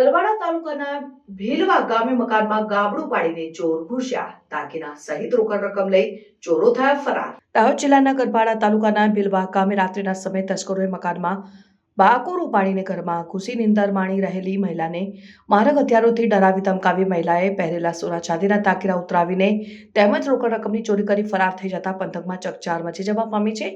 ગરવાડા તાલુકાના ભીલવા ગામે મકાનમાં ગાબડું પાડીને ચોર ઘૂસ્યા. તાકીના સહિત રોકડ રકમ લઈ ચોરો થયા ફરાર. દાહોદ જિલ્લાના ગરબાડા તાલુકાના ભીલવા ગામે રાત્રિના સમયે તસ્કરોએ મકાનમાં બાકોર ઉપાડીને ઘરમાં ઘૂસી નિંદર માણી રહેલી મહિલાને મારક હથિયારોથી ડરાવી ધમકાવી મહિલાએ પહેરેલા સોના ચાંદીના તાકીરા ઉતરાવીને તેમજ રોકડ રકમની ચોરી કરી ફરાર થઈ જતા પંથકમાં ચકચાર મચી જવા પામી છે.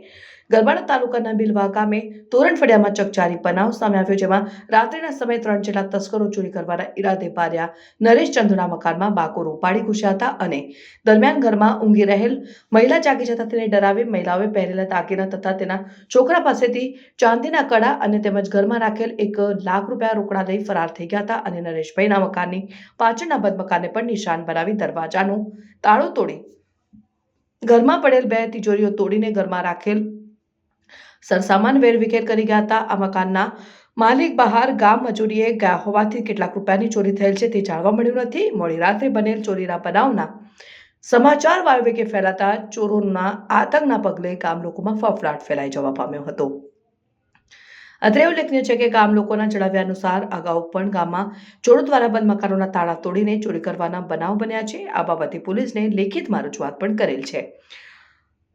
ગરબાડા તાલુકાના બિલવા ગામે તોરણ ફળિયામાં ચકચારી બનાવ સામે આવ્યો જેમાં રાત્રિના સમયે ત્રણ જેટલા તસ્કરો ચોરી કરવાના ઈરાદે પાર્યા નરેશ ચંદુના મકાનમાં બાકોર ઉપાડી ઘૂસ્યા હતા અને દરમિયાન ઘરમાં ઊંઘી રહેલ મહિલા જાગી જતા તેને ડરાવી મહિલાઓએ પહેરેલા દાગીના તથા તેના છોકરા પાસેથી ચાંદીના કડા અને તેમજ ઘરમાં રાખેલ એક લાખ રૂપિયા રોકડા લઈ ફરાર થઈ ગયા હતા અને નરેશભાઈના મકાનની પાછળના બંધ મકાનને પણ નિશાન બનાવી દરવાજાનું તાળું તોડી ઘરમાં પડેલ બે તિજોરીઓ તોડીને ઘરમાં રાખેલ સરસામાન વેરવિખેર કરી ગયા હતા. આ મકાનના માલિક બહાર ગામ મજૂરીએ ગયા હોવાથી કેટલાક રૂપિયાની ચોરી થયેલ છે તે જાણવા મળ્યું નથી. મોડી રાત્રે બનેલ ચોરીના બનાવના સમાચાર વાયુવેગે ફેલાતા ચોરોના આતંકના પગલે ગામ લોકોમાં ફફડાટ ફેલાઈ જવા પામ્યો હતો. અત્રે ઉલ્લેખનીય છે કે ગામ લોકોના જણાવ્યા અનુસાર અગાઉ પણ ગામમાં ચોરો દ્વારા બંધ મકાનોના તાળા તોડીને ચોરી કરવાના બનાવ બન્યા છે. આ બાબતે પોલીસને લેખિતમાં રજૂઆત પણ કરેલ છે.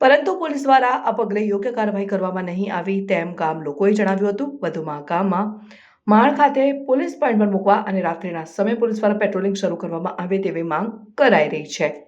પરંતુ પોલીસ દ્વારા આ પગલે યોગ્ય કાર્યવાહી કરવામાં નહીં આવી તેમ ગામ લોકોએ જણાવ્યું હતું. વધુમાં ગામમાં માળ ખાતે પોલીસ પોઈન્ટ પર મૂકવા અને રાત્રિના સમયે પોલીસ દ્વારા પેટ્રોલિંગ શરૂ કરવામાં આવે તેવી માંગ કરાઈ રહી છે.